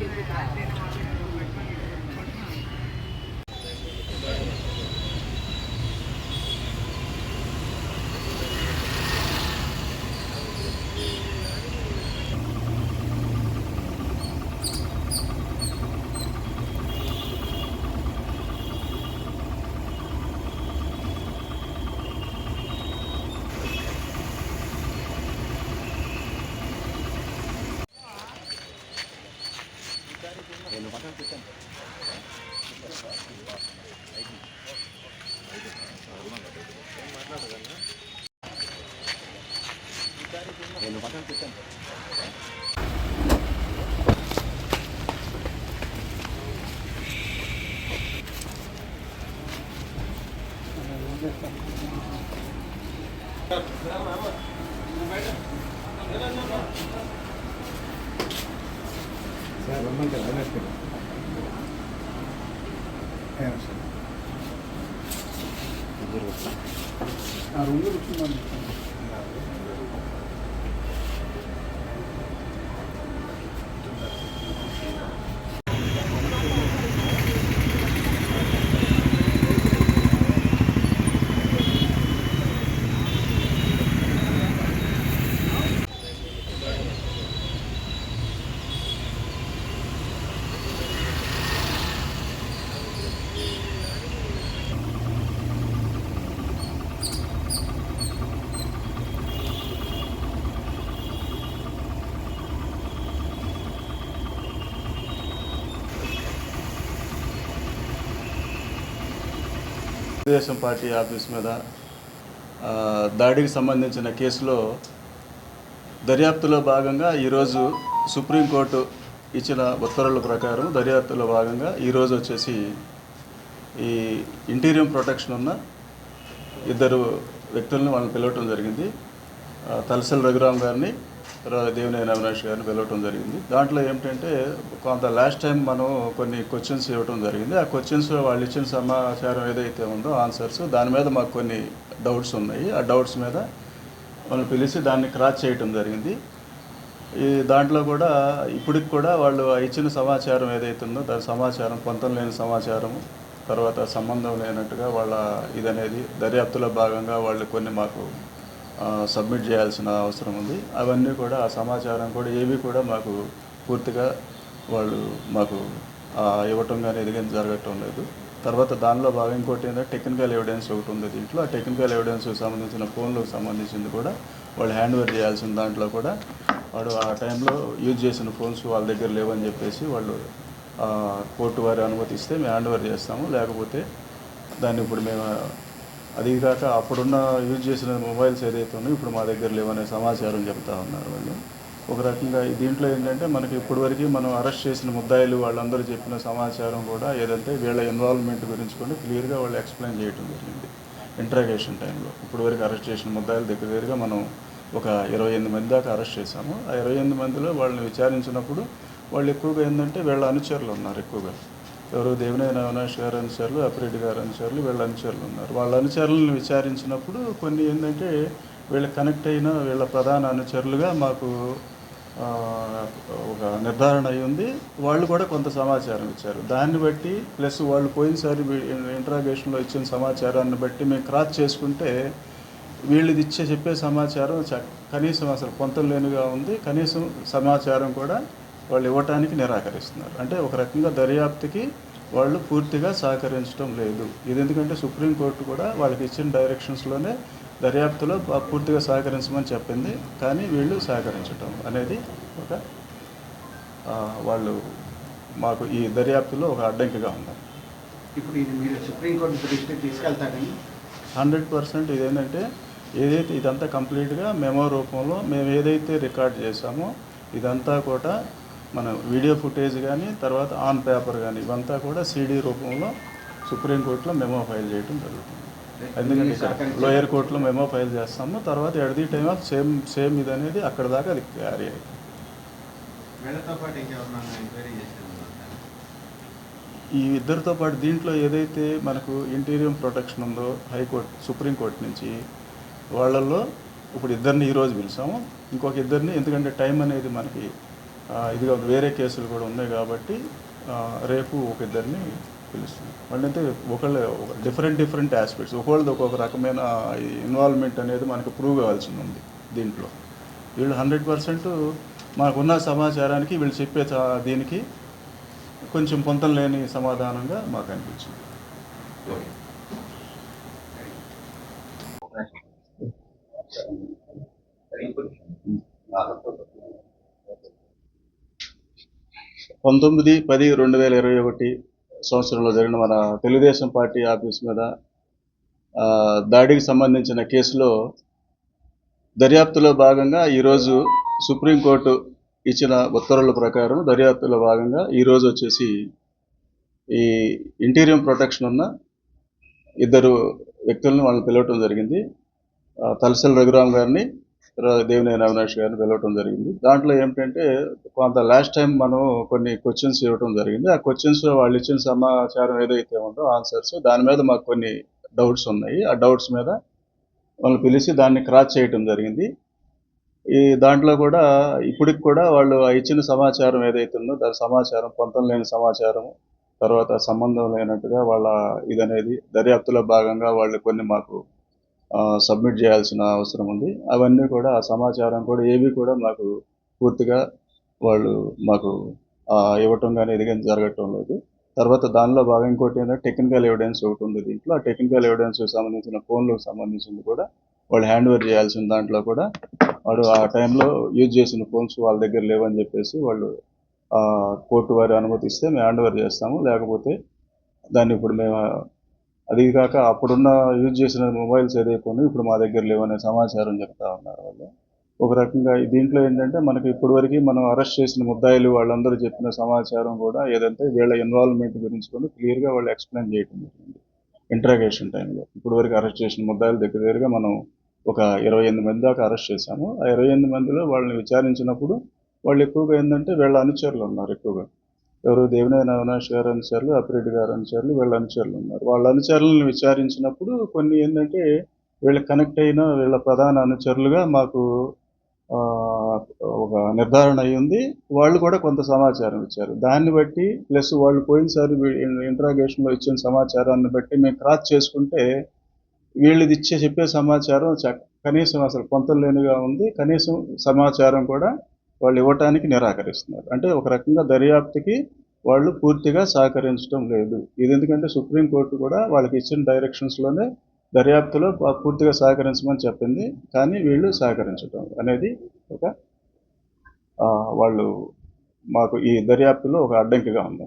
ఎందుకంటే నేను పక్కన పెట్టాను Thank you. 헤어졌어. 아, 롱으로 좀만. Telugu Desam party office మీద దాడికి సంబంధించిన కేసులో దర్యాప్తులో భాగంగా ఈరోజు సుప్రీంకోర్టు ఇచ్చిన ఉత్తర్వుల ప్రకారం దర్యాప్తులో భాగంగా ఈరోజు వచ్చేసి ఈ ఇంటీరియం ప్రొటెక్షన్ ఉన్న ఇద్దరు వ్యక్తులను వాళ్ళని పిలవటం జరిగింది. తలసల్ రఘురామ్ గారిని తర్వాత దేవినేని అవినాష్ గారిని పిలవటం జరిగింది. దాంట్లో ఏమిటంటే కొంత లాస్ట్ టైం మనం కొన్ని క్వశ్చన్స్ ఇవ్వటం జరిగింది. ఆ క్వశ్చన్స్లో వాళ్ళు ఇచ్చిన సమాచారం ఏదైతే ఉందో ఆన్సర్స్ దాని మీద మాకు కొన్ని డౌట్స్ ఉన్నాయి. ఆ డౌట్స్ మీద వాళ్ళని పిలిచి దాన్ని క్రాస్ చేయటం జరిగింది. ఈ దాంట్లో కూడా ఇప్పటికి కూడా వాళ్ళు ఇచ్చిన సమాచారం ఏదైతే ఉందో దాని సమాచారం పొంతం లేని సమాచారం తర్వాత సంబంధం లేనట్టుగా వాళ్ళ ఇదనేది దర్యాప్తులో భాగంగా వాళ్ళు కొన్ని మాకు సబ్మిట్ చేయాల్సిన అవసరం ఉంది. అవన్నీ కూడా ఆ సమాచారం కూడా ఏవి కూడా మాకు పూర్తిగా వాళ్ళు మాకు ఇవ్వటం కానీ ఇది కానీ జరగటం లేదు. తర్వాత దానిలో భాగం ఇంకోటి ఏంటంటే టెక్నికల్ ఎవిడెన్స్ ఒకటి ఉంది దీంట్లో. ఆ టెక్నికల్ ఎవిడెన్స్కి సంబంధించిన ఫోన్లకు సంబంధించింది కూడా వాళ్ళు హ్యాండ్ ఓవర్ చేయాల్సిన దాంట్లో కూడా వాడు ఆ టైంలో యూజ్ చేసిన ఫోన్స్ వాళ్ళ దగ్గర లేవని చెప్పేసి వాళ్ళు కోర్టు వారి అనుమతిస్తే మేము హ్యాండ్ ఓవర్ చేస్తాము. లేకపోతే దాన్ని ఇప్పుడు మేము అది కాక అప్పుడున్న యూజ్ చేసిన మొబైల్స్ ఏదైతే ఉన్నాయో ఇప్పుడు మా దగ్గర లేవనే సమాచారం చెప్తా ఉన్నారు వాళ్ళు. ఒక రకంగా దీంట్లో ఏంటంటే మనకి ఇప్పటివరకు మనం అరెస్ట్ చేసిన ముద్దాయిలు వాళ్ళందరూ చెప్పిన సమాచారం కూడా ఏదంటే వీళ్ళ ఇన్వాల్వ్మెంట్ గురించి కూడా క్లియర్గా వాళ్ళు ఎక్స్ప్లెయిన్ చేయడం జరిగింది. ఇంట్రాగేషన్ టైంలో ఇప్పటివరకు అరెస్ట్ చేసిన ముద్దాయిల దగ్గర దగ్గరగా మనం ఒక ఇరవై ఎనిమిది మంది దాకా అరెస్ట్ చేశాము. ఆ ఇరవై ఎనిమిది మందిలో వాళ్ళని విచారించినప్పుడు వాళ్ళు ఎక్కువగా ఏంటంటే వీళ్ళ అనుచరులు ఉన్నారు ఎక్కువగా. ఎవరు దేవినేని అవినాష్ గారు అనుచరులు అప్పిరెడ్డి గారు అనుచరులు వీళ్ళ అనుచరులు ఉన్నారు. వాళ్ళ అనుచరులను విచారించినప్పుడు కొన్ని ఏంటంటే వీళ్ళ కనెక్ట్ అయిన వీళ్ళ ప్రధాన అనుచరులుగా మాకు ఒక నిర్ధారణ అయి ఉంది. వాళ్ళు కూడా కొంత సమాచారం ఇచ్చారు. దాన్ని బట్టి ప్లస్ వాళ్ళు పోయినసారి ఇంట్రాగేషన్లో ఇచ్చిన సమాచారాన్ని బట్టి మేము క్రాస్ చేసుకుంటే వీళ్ళది ఇచ్చే చెప్పే సమాచారం చ- కనీసం అసలు కొంత లేనిగా ఉంది. కనీసం సమాచారం కూడా వాళ్ళు ఇవ్వటానికి నిరాకరిస్తున్నారు. అంటే ఒక రకంగా దర్యాప్తుకి వాళ్ళు పూర్తిగా సహకరించడం లేదు. ఇది ఎందుకంటే సుప్రీంకోర్టు కూడా వాళ్ళకి ఇచ్చిన డైరెక్షన్స్లోనే దర్యాప్తులో పూర్తిగా సహకరించమని చెప్పింది. కానీ వీళ్ళు సహకరించటం అనేది ఒక వాళ్ళు మాకు ఈ దర్యాప్తులో ఒక అడ్డంకిగా ఉంది. ఇప్పుడు ఇది మీరు సుప్రీంకోర్టు దృష్టికి తీసుకెళ్తారని? హండ్రెడ్ పర్సెంట్ ఇదేంటంటే ఏదైతే ఇదంతా కంప్లీట్గా మెమో రూపంలో మేము ఏదైతే రికార్డ్ చేసామో ఇదంతా కూడా మన వీడియో ఫుటేజ్ కానీ తర్వాత ఆన్ పేపర్ కానీ ఇవంతా కూడా సీడీ రూపంలో సుప్రీంకోర్టులో మెమో ఫైల్ చేయడం జరుగుతుంది. ఎందుకంటే లోయర్ కోర్టులో మెమో ఫైల్ చేస్తాము. తర్వాత at the time of same same ఇది అనేది అక్కడ దాకా అది క్యారీ చేశారు ఈ ఇద్దరితో పాటు దీంట్లో ఏదైతే మనకు ఇంటీరియం ప్రొటెక్షన్ ఉందో హైకోర్టు సుప్రీంకోర్టు నుంచి వాళ్ళల్లో ఇప్పుడు ఇద్దరిని ఈరోజు పిలిచాము. ఇంకొక ఇద్దరిని ఎందుకంటే టైం అనేది మనకి ఆ, ఇదిగా వేరే కేసులు కూడా ఉన్నాయి కాబట్టి రేపు ఒక ఇద్దరిని పిలుస్తున్నాం వాళ్ళంటే ఒకళ్ళ డిఫరెంట్ డిఫరెంట్ ఆస్పెక్ట్స్ ఒకళ్ళది ఒక్కొక్క రకమైన ఇన్వాల్వ్మెంట్ అనేది మనకు ప్రూవ్ కావాల్సి ఉంది దీంట్లో. వీళ్ళు హండ్రెడ్ పర్సెంట్ మాకున్న సమాచారానికి వీళ్ళు చెప్పే దీనికి కొంచెం పొంతం లేని సమాధానంగా మాకు అనిపించింది. పంతొమ్మిది పది రెండు వేల ఇరవై ఒకటి సంవత్సరంలో జరిగిన మన తెలుగుదేశం పార్టీ ఆఫీస్ మీద దాడికి సంబంధించిన కేసులో దర్యాప్తులో భాగంగా ఈరోజు సుప్రీంకోర్టు ఇచ్చిన ఉత్తర్వుల ప్రకారం దర్యాప్తులో భాగంగా ఈరోజు వచ్చేసి ఈ ఇంటీరియం ప్రొటెక్షన్ ఉన్న ఇద్దరు వ్యక్తులను వాళ్ళని పిలవటం జరిగింది. తలసల్ రఘురామ్ గారిని దేవినేని అవినాష్ గారిని పిలవటం జరిగింది. దాంట్లో ఏమిటంటే కొంత లాస్ట్ టైం మనం కొన్ని క్వశ్చన్స్ ఇవ్వటం జరిగింది. ఆ క్వశ్చన్స్ వాళ్ళు ఇచ్చిన సమాచారం ఏదైతే ఉందో ఆన్సర్స్ దాని మీద మాకు కొన్ని డౌట్స్ ఉన్నాయి. ఆ డౌట్స్ మీద వాళ్ళని పిలిచి దాన్ని క్రాస్ చేయటం జరిగింది. ఈ దాంట్లో కూడా ఇప్పటికి కూడా వాళ్ళు ఇచ్చిన సమాచారం ఏదైతే ఉందో దాని సమాచారం పొంతం లేని సమాచారం తర్వాత సంబంధం లేనట్టుగా వాళ్ళ ఇదనేది దర్యాప్తులో భాగంగా వాళ్ళు కొన్ని మాకు సబ్మిట్ చేయాల్సిన అవసరం ఉంది. అవన్నీ కూడా ఆ సమాచారం కూడా ఏవి కూడా మాకు పూర్తిగా వాళ్ళు మాకు ఇవ్వటం కానీ ఇది కానీ జరగటం లేదు. తర్వాత దానిలో భాగం ఇంకోటి ఏంటంటే టెక్నికల్ ఎవిడెన్స్ ఒకటి ఉంది దీంట్లో. ఆ టెక్నికల్ ఎవిడెన్స్ సంబంధించిన ఫోన్లకు సంబంధించింది కూడా వాళ్ళు హ్యాండ్ ఓవర్ చేయాల్సిన దాంట్లో కూడా వాడు ఆ టైంలో యూజ్ చేసిన ఫోన్స్ వాళ్ళ దగ్గర లేవని చెప్పేసి వాళ్ళు కోర్టు వారి అనుమతిస్తే మేము హ్యాండ్ ఓవర్ చేస్తాము. లేకపోతే దాన్ని ఇప్పుడు మేము అది కాక అప్పుడున్న యూజ్ చేసిన మొబైల్స్ ఏదైపోయినా ఇప్పుడు మా దగ్గర లేవనే సమాచారం చెప్తా ఉన్నారు వాళ్ళు. ఒక రకంగా దీంట్లో ఏంటంటే మనకి ఇప్పటివరకు మనం అరెస్ట్ చేసిన ముద్దాయిలు వాళ్ళందరూ చెప్పిన సమాచారం కూడా ఏదంటే వీళ్ళ ఇన్వాల్వ్మెంట్ గురించి కూడా క్లియర్గా వాళ్ళు ఎక్స్ప్లెయిన్ చేయటం జరిగింది. ఇంట్రాగేషన్ టైంలో ఇప్పటివరకు అరెస్ట్ చేసిన ముద్దాయిలు దగ్గర దగ్గరగా మనం ఒక ఇరవై ఎనిమిది మంది దాకా అరెస్ట్ చేశాము. ఆ ఇరవై ఎనిమిది మందిలో వాళ్ళని విచారించినప్పుడు వాళ్ళు ఎక్కువగా ఏంటంటే వీళ్ళ అనుచరులు ఉన్నారు ఎక్కువగా. ఎవరు దేవినేని అవినాష్ గారు అనుచరులు అప్పిరెడ్డి గారు అనుచరులు వీళ్ళ అనుచరులు ఉన్నారు. వాళ్ళ అనుచరులను విచారించినప్పుడు కొన్ని ఏంటంటే వీళ్ళ కనెక్ట్ అయిన వీళ్ళ ప్రధాన అనుచరులుగా మాకు ఒక నిర్ధారణ అయ్యింది వాళ్ళు కూడా కొంత సమాచారం ఇచ్చారు. దాన్ని బట్టి ప్లస్ వాళ్ళు పోయినసారి ఇంట్రాగేషన్లో ఇచ్చిన సమాచారాన్ని బట్టి మేము క్రాస్ చేసుకుంటే వీళ్ళది ఇచ్చే చెప్పే సమాచారం చ- కనీసం అసలు కొంత లేనిగా ఉంది. కనీసం సమాచారం కూడా వాళ్ళు ఇవ్వటానికి నిరాకరిస్తున్నారు. అంటే ఒక రకంగా దర్యాప్తుకి వాళ్ళు పూర్తిగా సహకరించడం లేదు. ఇది ఎందుకంటే సుప్రీంకోర్టు కూడా వాళ్ళకి ఇచ్చిన డైరెక్షన్స్లోనే దర్యాప్తులో పూర్తిగా సహకరించమని చెప్పింది. కానీ వీళ్ళు సహకరించడం అనేది ఒక వాళ్ళు మాకు ఈ దర్యాప్తులో ఒక అడ్డంకిగా ఉంది.